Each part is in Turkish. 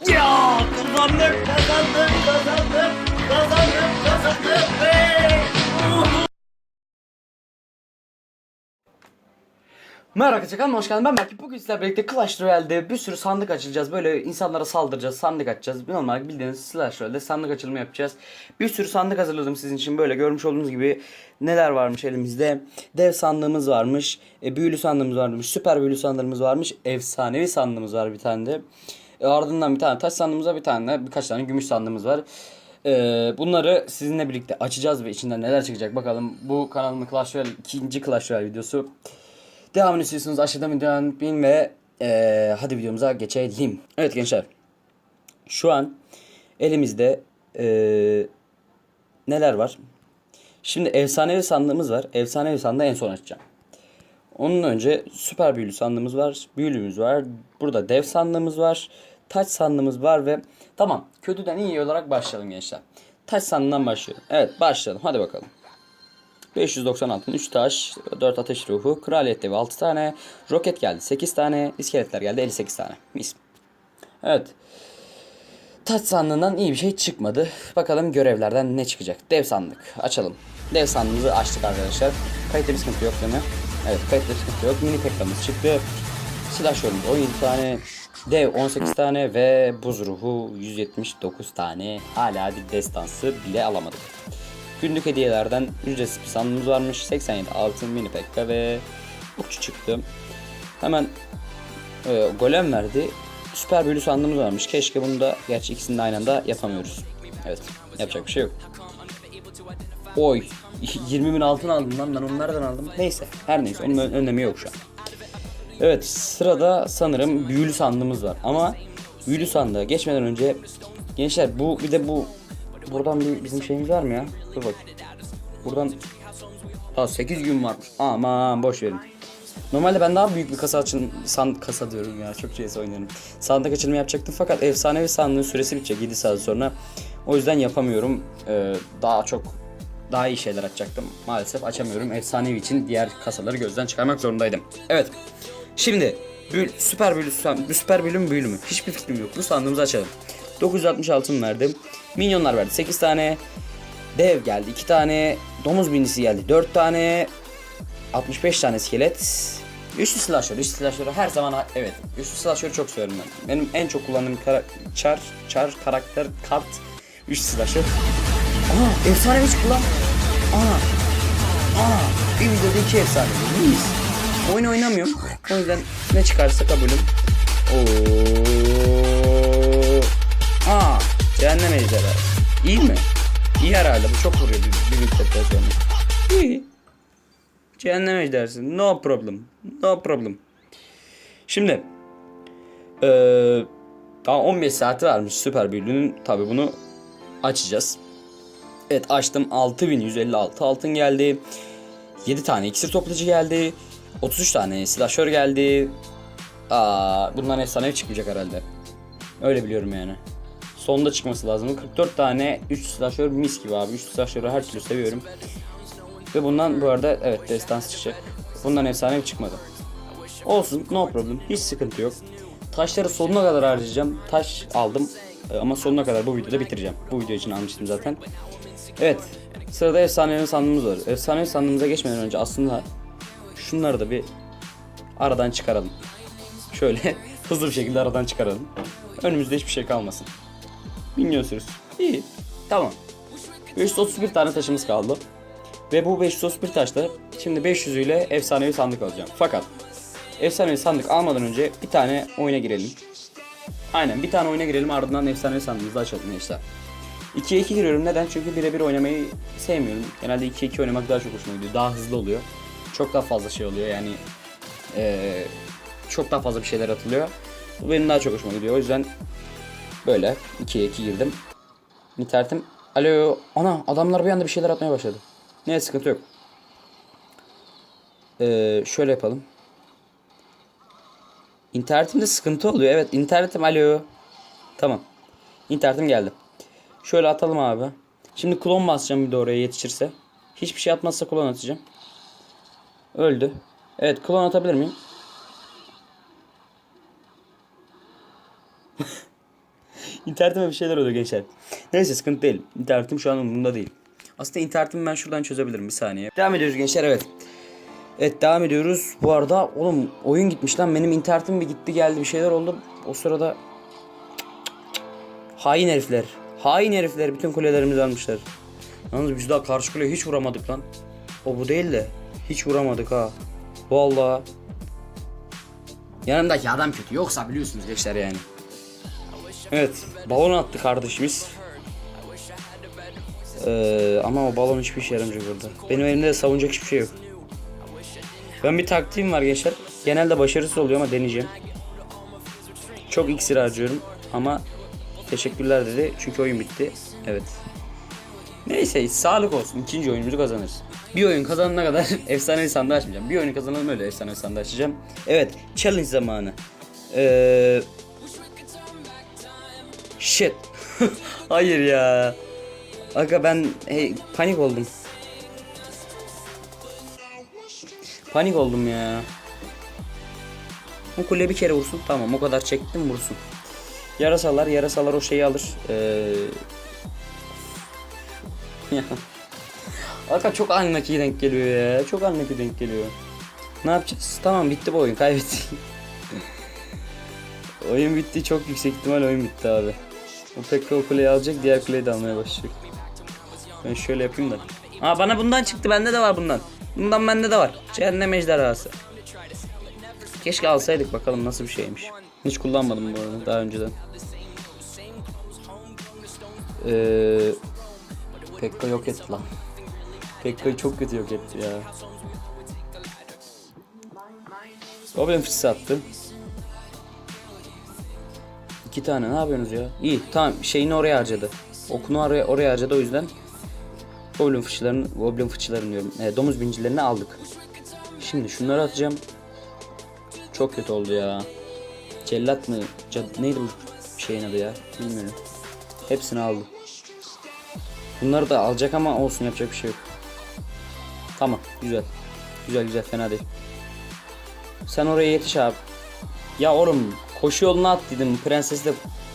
Ya kazandık kazandık kazandık kazandık kazandık hey! Merhaba arkadaşlar hoş geldin. Ben Berk. Bugün sizlerle birlikte Clash Royale'de bir sürü sandık açacağız. Böyle insanlara saldıracağız, sandık açacağız. Normal bildiğiniz Clash Royale'de sandık açılımı yapacağız. Bir sürü sandık hazırladım sizin için. Böyle görmüş olduğunuz gibi neler varmış elimizde. Dev sandığımız varmış, e, büyülü sandığımız varmış, süper büyülü sandığımız varmış, efsanevi sandığımız var bir tane de. E, ardından bir tane taş sandığımız var, bir tane birkaç tane gümüş sandığımız var. Ee, bunları sizinle birlikte açacağız ve içinden neler çıkacak bakalım. Bu kanalımın Clash Royale ikinci Clash Royale videosu. Devamını istiyorsanız aşağıdan videodan unutmayın ve eee, hadi videomuza geçelim. Evet gençler. Şu an elimizde eee, neler var? Şimdi efsanevi sandığımız var. Efsanevi sandığı en son açacağım. Onun önce süper büyülü sandığımız var. Büyülümüz var. Burada dev sandığımız var. Taç sandığımız var ve tamam kötüden iyi olarak başlayalım gençler. Taç sandığından başlayalım. Evet başlayalım hadi bakalım. 596 3 taş, 4 ateş ruhu, kraliyet devi 6 tane, roket geldi 8 tane, iskeletler geldi 58 tane. Mis. Evet. Taç sandığından iyi bir şey çıkmadı. Bakalım görevlerden ne çıkacak. Dev sandık. Açalım. Dev sandığımızı açtık arkadaşlar. Kayıtta bir sıkıntı yok değil mi? Evet kayıtta bir sıkıntı yok. Mini peklamız çıktı. Silah yolumuz 17 tane. Dev 18 tane ve buz ruhu 179 tane. Hala bir destansı bile alamadık. Günlük hediyelerden ücretsiz bir sandığımız varmış. 87 altın mini pekka ve okçu çıktı. Hemen e, golem verdi. Süper büyülü sandığımız varmış. Keşke bunu da gerçi ikisini de aynı anda yapamıyoruz. Evet yapacak bir şey yok. Oy 20 bin altın aldım lan ben onu nereden aldım? Neyse her neyse onun ön- önemi yok şu an. Evet sırada sanırım büyülü sandığımız var ama büyülü sandığa geçmeden önce gençler bu bir de bu buradan bir bizim şeyimiz var mı ya? Dur bak. Buradan Aa 8 gün varmış. Aman boş verin. Normalde ben daha büyük bir kasa açın san kasa diyorum ya çok CS oynuyorum. Sandık açılımı yapacaktım fakat efsanevi sandığın süresi bitecek 7 saat sonra. O yüzden yapamıyorum. Ee, daha çok daha iyi şeyler açacaktım. Maalesef açamıyorum. Efsanevi için diğer kasaları gözden çıkarmak zorundaydım. Evet. Şimdi bül, süper bölü süper bölüm büyülü mü? Hiçbir fikrim yok. Bu sandığımızı açalım. 960 altın verdim. Minyonlar verdi 8 tane. Dev geldi 2 tane. Domuz binisi geldi 4 tane. 65 tane iskelet. Güçlü slasher, güçlü slasher'ı her zaman evet. Güçlü slasher'ı çok severim ben. Benim en çok kullandığım kara çar, çar karakter kart güçlü slasher. Aa efsane bir çıktı lan. Aa. Aa bir videoda iki efsane. Oyun oynamıyorum. O yüzden ne çıkarsa kabulüm. Oo. Aa cehennem ejderhası. İyi mi? İyi herhalde bu çok vuruyor bir, bir müddetten sonra. İyi. Cehennem ejderhası. No problem. No problem. Şimdi eee daha 15 saati varmış süper büyülünün. Tabi bunu açacağız. Evet açtım 6156 altın geldi. 7 tane iksir toplayıcı geldi. 33 tane silahşör geldi. Aa, bundan efsane çıkmayacak herhalde. Öyle biliyorum yani. Sonda çıkması lazım. 44 tane 3 silahşör mis gibi abi. 3 silahşörü her türlü seviyorum. Ve bundan bu arada evet destans çıkacak. Bundan efsane çıkmadı. Olsun no problem. Hiç sıkıntı yok. Taşları sonuna kadar harcayacağım. Taş aldım e, ama sonuna kadar bu videoda bitireceğim. Bu video için almıştım zaten. Evet. Sırada efsanevi sandığımız var. Efsanevi sandığımıza geçmeden önce aslında şunları da bir aradan çıkaralım. Şöyle hızlı bir şekilde aradan çıkaralım. Önümüzde hiçbir şey kalmasın. Minyon sürüsü. İyi. Tamam. 531 tane taşımız kaldı. Ve bu 531 taşla şimdi 500 ile efsanevi sandık alacağım. Fakat efsanevi sandık almadan önce bir tane oyuna girelim. Aynen bir tane oyuna girelim ardından efsanevi sandığımızı açalım gençler. 2'ye 2 giriyorum. Neden? Çünkü birebir oynamayı sevmiyorum. Genelde 2'ye 2 oynamak daha çok hoşuma gidiyor. Daha hızlı oluyor. Çok daha fazla şey oluyor yani. eee, çok daha fazla bir şeyler atılıyor. Bu benim daha çok hoşuma gidiyor. O yüzden böyle 2'ye 2 girdim. İnternetim. Alo. Ana adamlar bir anda bir şeyler atmaya başladı. Ne sıkıntı yok. Ee, şöyle yapalım. İnternetimde sıkıntı oluyor. Evet internetim alo. Tamam. İnternetim geldi. Şöyle atalım abi. Şimdi klon basacağım bir de oraya yetişirse. Hiçbir şey atmazsa klon atacağım. Öldü. Evet klon atabilir miyim? İnternetime bir şeyler oluyor gençler. Neyse sıkıntı değil. İnternetim şu an umurumda değil. Aslında internetimi ben şuradan çözebilirim bir saniye. Devam ediyoruz gençler evet. Evet devam ediyoruz. Bu arada oğlum oyun gitmiş lan. Benim internetim bir gitti geldi bir şeyler oldu. O sırada Hain herifler. Hain herifler bütün kulelerimizi almışlar. Yalnız biz daha karşı kuleye hiç vuramadık lan. O bu değil de hiç vuramadık ha. Vallahi. Yanımdaki adam kötü. Yoksa biliyorsunuz gençler yani. Evet. Balon attı kardeşimiz. Ee, ama o balon hiçbir işe yaramayacak burada. Benim elimde de savunacak hiçbir şey yok. Ben bir taktiğim var gençler. Genelde başarısız oluyor ama deneyeceğim. Çok iksir harcıyorum ama teşekkürler dedi çünkü oyun bitti. Evet. Neyse sağlık olsun. İkinci oyunumuzu kazanırız. Bir oyun kazanana kadar efsanevi sandığı açmayacağım. Bir oyunu kazanalım öyle efsanevi sandığı açacağım. Evet challenge zamanı. Ee... Shit. Hayır ya. Aga ben hey, panik oldum. Panik oldum ya. O kule bir kere vursun. Tamam o kadar çektim vursun. Yarasalar, yarasalar o şeyi alır. Ee... Aga çok anlaki denk geliyor ya. Çok anlaki denk geliyor. Ne yapacağız? Tamam bitti bu oyun. Kaybettik. oyun bitti. Çok yüksek ihtimal oyun bitti abi. O Pekka o kuleyi alacak. Diğer kuleyi de almaya başlayacak. Ben şöyle yapayım da. Aa bana bundan çıktı. Bende de var bundan. Bundan bende de var. Cehennem ejderhası. Keşke alsaydık bakalım nasıl bir şeymiş. Hiç kullanmadım bu arada daha önceden. Ee, Pekka yok etti lan. Pekka'yı çok kötü yok etti ya. Goblin fıçısı attı. İki tane ne yapıyorsunuz ya? İyi tamam şeyini oraya harcadı. Okunu oraya, oraya harcadı o yüzden Goblin fıçılarını, Goblin fıçılarını diyorum. E, domuz bincilerini aldık. Şimdi şunları atacağım. Çok kötü oldu ya. Cellat mı? Cad neydi bu şeyin adı ya? Bilmiyorum. Hepsini aldı. Bunları da alacak ama olsun yapacak bir şey yok. Tamam güzel. Güzel güzel fena değil. Sen oraya yetiş abi. Ya oğlum koşu yoluna at dedim. Prenses de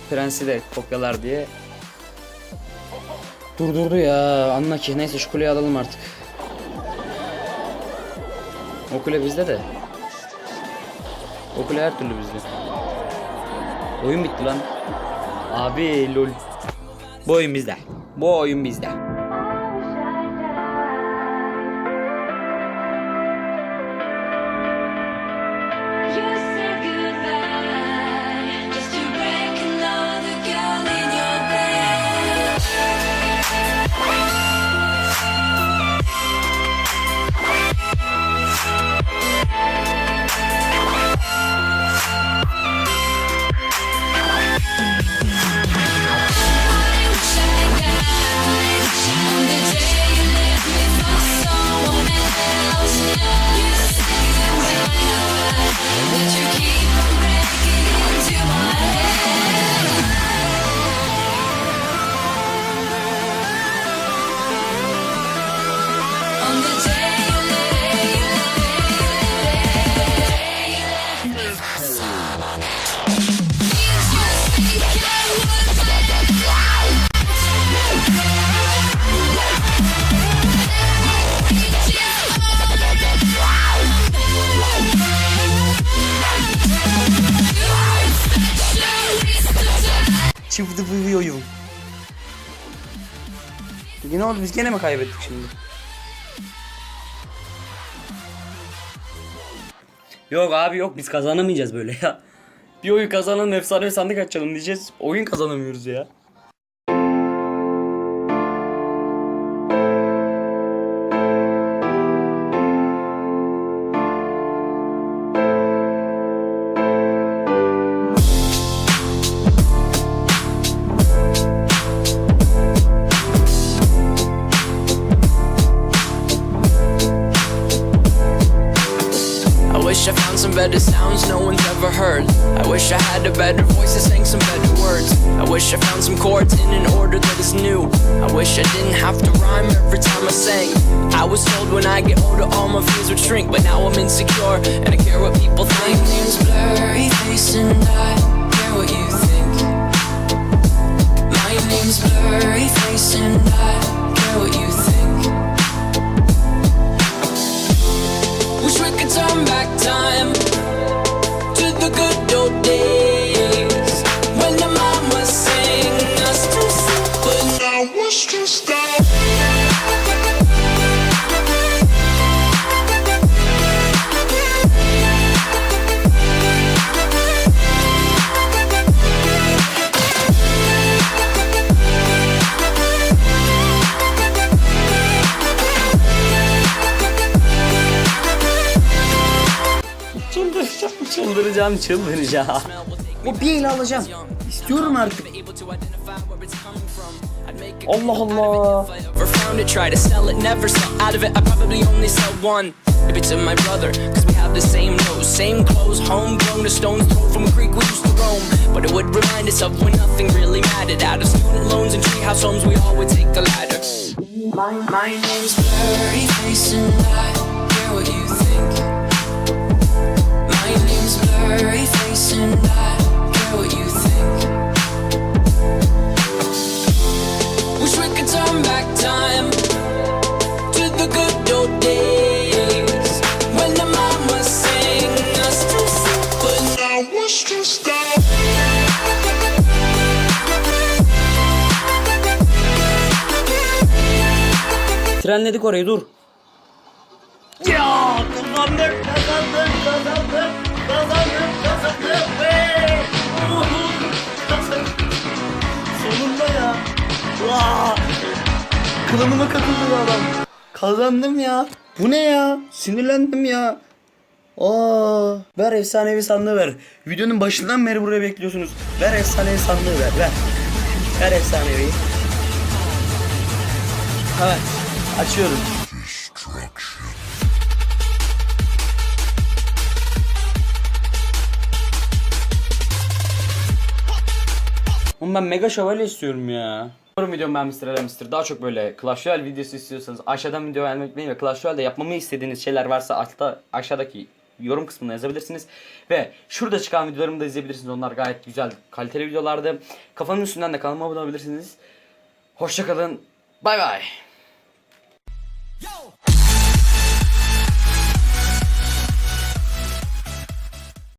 prensi de kopyalar diye. Durdurdu ya. Anla ki neyse şu kuleyi alalım artık. O kule bizde de. O kule her türlü bizde. Oyun bitti lan. Abi lol. Bu oyun bizde. Bu oyun bizde. Yine oldu biz gene mi kaybettik şimdi? Yok abi yok biz kazanamayacağız böyle ya. Bir oyun kazanalım efsane sandık açalım diyeceğiz. Oyun kazanamıyoruz ya. No one's ever heard. I wish I had a better voice that sang some better words. I wish I found some chords in an order that is new. I wish I didn't have to rhyme every time I sang. I was told when I get older all my fears would shrink, but now I'm insecure and I Çıldıracağım, çıldıracağım, çıldıracağım. O bir ele alacağım. İstiyorum artık. Allah Allah. Ever found it, try to sell it, never sell out of it. I probably only sell one. Maybe to my brother, cause we have the same nose, same clothes, homegrown, a stone's throw from a creek we used to roam. But it would remind us of when nothing really mattered. Out of student loans and treehouse homes, we all would take the ladder. My, my name's Blurry Trenledik orayı dur. Ya kazandık kazandık kazandık kazandık kazandık ve. Sonunda ya. Vaa. Klanıma katıldı adam. Kazandım ya. Bu ne ya? Sinirlendim ya. Aa, ver efsanevi sandığı ver. Videonun başından beri buraya bekliyorsunuz. Ver efsanevi sandığı ver, ver. Ver efsanevi. Evet, açıyorum. Oğlum ben mega şövalye istiyorum ya. Umarım videomu beğenmiştir, beğenmiştir. Daha çok böyle Clash Royale videosu istiyorsanız aşağıdan video beğenmeyi unutmayın ve Clash Royale'de yapmamı istediğiniz şeyler varsa altta aşağıdaki yorum kısmına yazabilirsiniz. Ve şurada çıkan videolarımı da izleyebilirsiniz. Onlar gayet güzel, kaliteli videolardı. Kafanın üstünden de kanalıma abone olabilirsiniz. Hoşçakalın. Bay bay.